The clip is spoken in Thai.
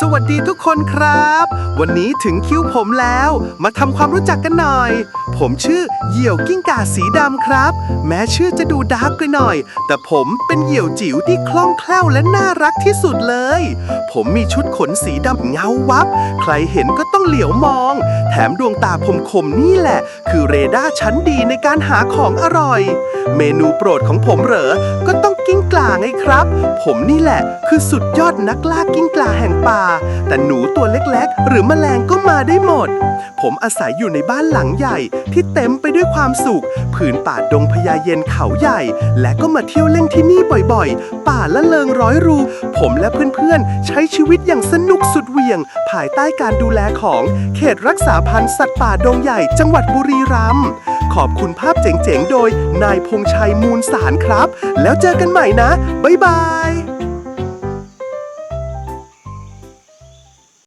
สวัสดีทุกคนครับ วันนี้ถึงคิวผมแล้ว มาทำความรู้จักกันหน่อย ผมชื่อเหยี่ยวกิ้งก่าสีดำครับ แม้ชื่อจะดูดาร์กไปหน่อย แต่ผมเป็นเหยี่ยวจิ๋วที่คล่องแคล่วและน่ารักที่สุดเลย ผมมีชุดขนสีดำเงาวับ ใครเห็นก็ต้องเหลียวมอง แถมดวงตาผมคมนี่แหละ คือเรดาร์ชั้นดีในการหาของอร่อย เมนูโปรดของผมเหรอก็ต้องกิ้งก่า ไงครับ ผมนี่แหละคือสุดยอดนักล่ากิ้งก่าแห่งป่า แต่หนูตัวเล็กๆ หรือแมลงก็มาได้หมด ผมอาศัยอยู่ในบ้านหลังใหญ่ที่เต็มไปด้วยความสุข ผืนป่าดงพญาเย็นเขาใหญ่ และก็มาเที่ยวเล่นที่นี่บ่อยๆ ป่าละเลิงร้อยรู ผมและเพื่อนๆ ใช้ชีวิตอย่างสนุกสุดเหวี่ยง ภายใต้การดูแลของเขตรักษาพันธุ์สัตว์ป่าดงใหญ่จังหวัดบุรีรัมย์ ขอบคุณภาพเจ๋งๆ โดยนายพงชัยมูลสารครับ แล้วเจอกันใหม่นะ บ๊ายบาย